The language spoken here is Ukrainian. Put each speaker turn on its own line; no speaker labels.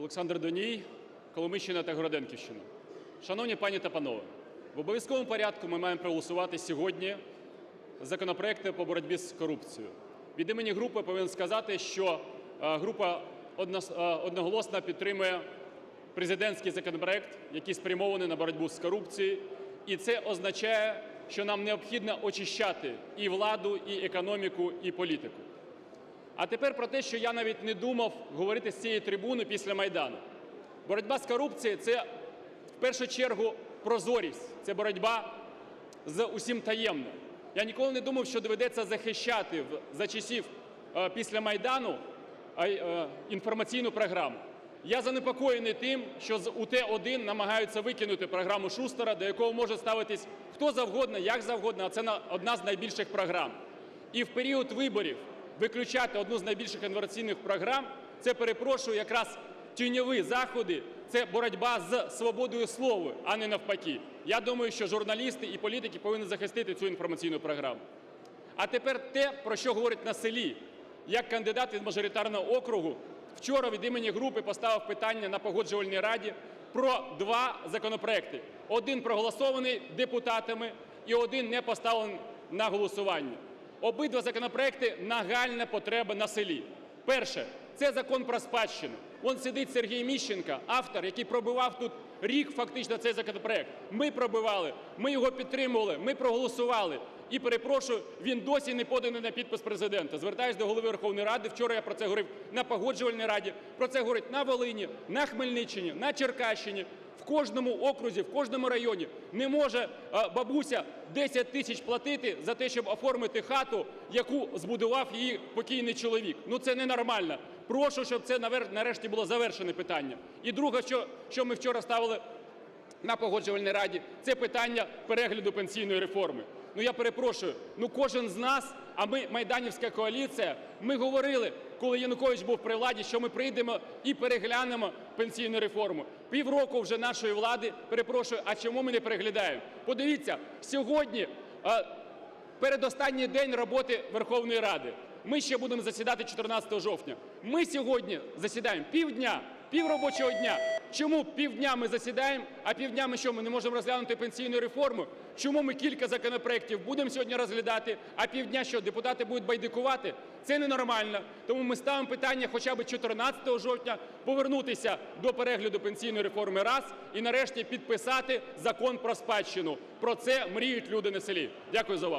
Олександр Доній, Коломийщина та Городенківщина. Шановні пані та панове, в обов'язковому порядку ми маємо проголосувати сьогодні законопроекти по боротьбі з корупцією. Від імені групи повинен сказати, що е, група е, одноголосно підтримує президентський законопроект, який спрямований на боротьбу з корупцією. І це означає, що нам необхідно очищати і владу, і економіку, і політику. А тепер про те, що я навіть не думав говорити з цієї трибуни після Майдану. Боротьба з корупцією – це в першу чергу прозорість, це боротьба з усім таємним. Я ніколи не думав, що доведеться захищати за часів е, після Майдану е, інформаційну програму. Я занепокоєний тим, що з УТ-1 намагаються викинути програму Шустера, до якого може ставитись хто завгодно, як завгодно, а це одна з найбільших програм. І в період виборів виключати одну з найбільших інформаційних програм – це, перепрошую, якраз тіньові заходи, це боротьба з свободою слова, а не навпаки. Я думаю, що журналісти і політики повинні захистити цю інформаційну програму. А тепер те, про що говорить на селі. Як кандидат від мажоритарного округу вчора від імені групи поставив питання на Погоджувальній раді про два законопроекти. Один проголосований депутатами і один не поставлений на голосування. Обидва законопроекти – нагальна потреба на селі. Перше – це закон про спадщину. Вон сидить Сергій Міщенко, автор, який пробивав тут рік фактично цей законопроект. Ми пробивали, ми його підтримували, ми проголосували. І перепрошую, він досі не поданий на підпис президента. Звертаюсь до голови Верховної Ради. Вчора я про це говорив на погоджувальній раді. Про це говорять на Волині, на Хмельниччині, на Черкащині. В кожному окрузі, в кожному районі не може бабуся 10 тисяч платити за те, щоб оформити хату, яку збудував її покійний чоловік. Ну це ненормально. Прошу, щоб це нарешті було завершене питання. І друге, що, що ми вчора ставили на погоджувальній раді, це питання перегляду пенсійної реформи. Ну я перепрошую, ну кожен з нас, а ми майданівська коаліція, ми говорили, коли Янукович був при владі, що ми прийдемо і переглянемо пенсійну реформу. Півроку вже нашої влади, перепрошую, а чому ми не переглядаємо? Подивіться, сьогодні передостанній день роботи Верховної Ради. Ми ще будемо засідати 14 жовтня. Ми сьогодні засідаємо півдня, півробочого дня. Чому півдня ми засідаємо, а півдня ми що, ми не можемо розглянути пенсійну реформу? Чому ми кілька законопроєктів будемо сьогодні розглядати, а півдня що, депутати будуть байдикувати? Це ненормально. Тому ми ставимо питання хоча б 14 жовтня повернутися до перегляду пенсійної реформи раз і нарешті підписати закон про спадщину. Про це мріють люди на селі. Дякую за увагу.